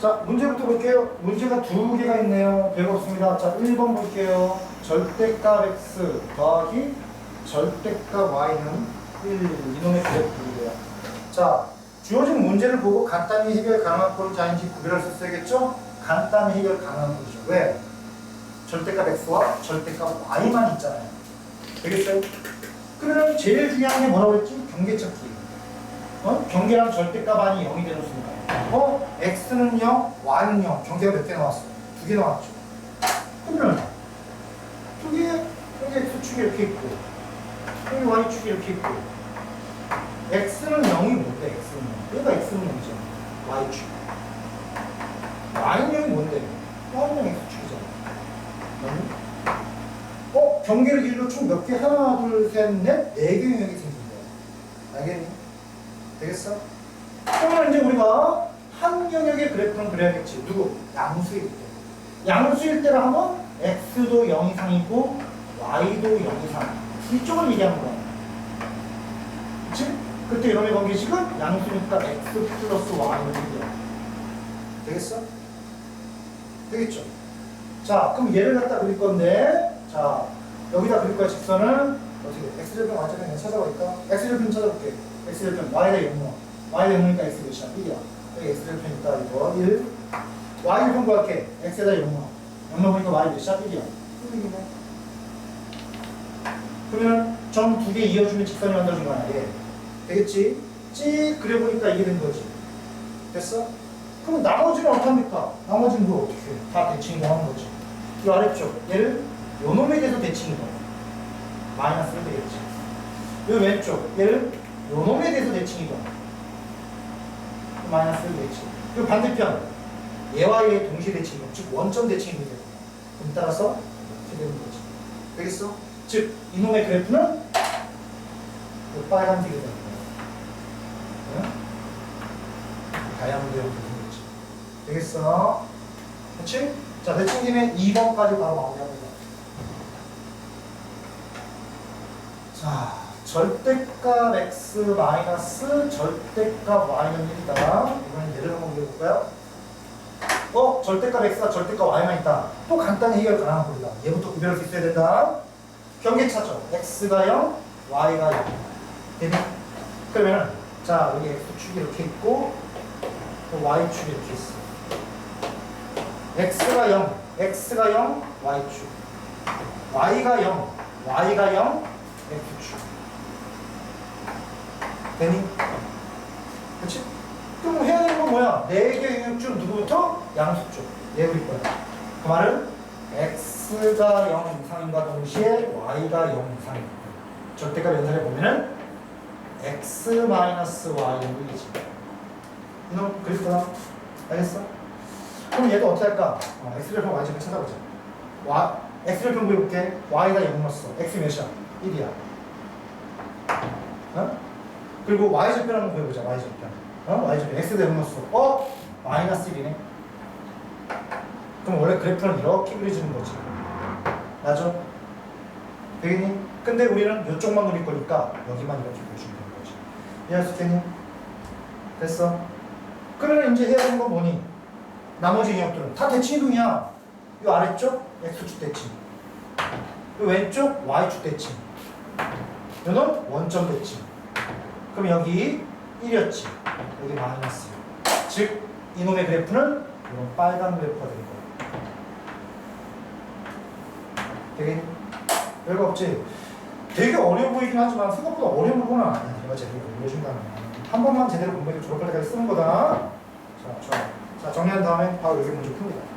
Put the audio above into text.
자, 문제부터 볼게요. 문제가 두 개가 있네요. 별거 없습니다. 자, 1번 볼게요. 절대값 x 더하기 절대값 y는 1, 이놈의 그래프인데요. 자, 주어진 문제를 보고 간단히 해결 가능한 꼴자인지 구별할 수 있어야겠죠? 간단히 해결 가능한 꼴이죠. 왜? 절대값 x와 절대값 y만 있잖아요. 되겠어요? 그러면 제일 중요한 게 뭐라고 했지? 경계 찾기. 어? 경계랑 절대값 안이 0이 되는 순간. 어? x는 0, y는 0. 경계가 몇 개 나왔어? 두 개 나왔죠. 그러면 두 개, 여기 x축이 이렇게 있고 여기 y축이 이렇게 있고 x는 0이 뭔데? x는 0. 얘가 x는 0이잖아. y축. y는 0이 뭔데? y는 x축이잖아. 맞니? 어? 경계를 길이로 총몇 개? 하나, 둘, 셋, 넷? 네 개의 영역이? 되겠어? 그러면 이제 우리가 한 영역의 그래프는 그려야겠지. 누구? 양수일 때. 양수일 때를 하면 x도 0 이상이고 y도 0 이상. 이쪽을 얘기하는 거야. 그치? 그때 이놈의 관계식은 양수니까 x 플러스 y는 1이야. 되겠어? 되겠죠? 자, 그럼 얘를 갖다 그릴 건데, 자, 여기다 그릴 거야, 직선은. 어떻게, x절편, y절편 찾아볼까? x절편 찾아볼게. x절편, y다 0모. y다 0모니까 x 몇이야? 1이야. 여기 x절편 있다, 이거. 1. y절편 구할게. x에다 0모. 0모 보니까 y 몇이야? 1이야. 1이네. 그러면 점 두 개 이어주면 직선이 만들어진 거 아니야, 얘. 되겠지? 찍 그려보니까 이게 된 거지. 됐어? 그럼 나머지는 어떡합니까? 나머지는 뭐 어떻게 해? 다 대칭 하는 거지. 이 아래쪽 얘를 요 놈에 대해서 대칭이 돼. 마이너스를 되겠지. 요 왼쪽 얘를 요 놈에 대해서 대칭이 돼. 마이너스를 되겠지. 요 반대편 얘와 얘의 동시에 대칭이 돼. 즉 원점 대칭이 되는 거야. 그럼 따라서 이렇게 되는 거지. 되겠어? 즉 이놈의 그래프는 요 빨간색이 되는 거야. 응? 다이아몬드 형태 되는 거지. 되겠어? 그치? 자, 대칭 김에 2번까지 바로 마무리합니다. 자, 절대값 x 마이너스 절대값 y는 1이다. 이번엔 얘를 한번 그려볼까요? 어? 절대값 x가 절대값 y만 있다. 또 간단히 해결 가능한 겁니다. 얘부터 구별할 수 있어야 된다. 경계 차죠. x가 0, y가 0. 되니? 그러면 자, 여기 x축이 이렇게 있고 또 y축이 이렇게 있어. x가 0, x가 0, y축. y가 0, y가 0, x축. 되니? 그치? 그럼 해야 되는 건 뭐야? 4개 영역중 누구부터? 양수 쪽. 얘 그릴 거야. 그 말은 x가 0 이상인과 동시에 y가 0 이상인 거야. 절대값 연산해 보면은 x 마이너스 y는 1이지. 이놈 그릴 거야. 알겠어? 그럼 얘도 어떻게 할까? 어, x절편 y절편 찾아보자. y, x절편 구해볼게. y가 0 넣었어. x 몇이야? 1이야. 어? 그리고 y절편 한번 구해보자. y절편. 어? x가 0 넣었어. 어? 마이너스 1이네. 그럼 원래 그래프는 이렇게 그려지는 거지. 맞아? 되겠니? 근데 우리는 이쪽만 그릴 거니까 여기만 이렇게 그려주면 되는 거지. 이해할 수 있겠니? 됐어? 그러면 이제 해야 되는 건 뭐니? 나머지 영역들은 다 대칭이동이야. 이 아래쪽 x축 대칭. 이 왼쪽 y축 대칭. 이는 원점 대칭. 그럼 여기 1이었지. 여기 마이너스. 즉 이놈의 그래프는 이런 빨간 그래프가 되는 거야. 되게 별거 없지. 되게 어려워 보이긴 하지만 생각보다 어려운 부분은 아니야. 내가 제대로 보여준다면 한 번만 제대로 공부해서 졸업할 때까지 쓰는 거다. 자, 좋아. 자 정리한 다음에 바로 여기 문제 풉니다.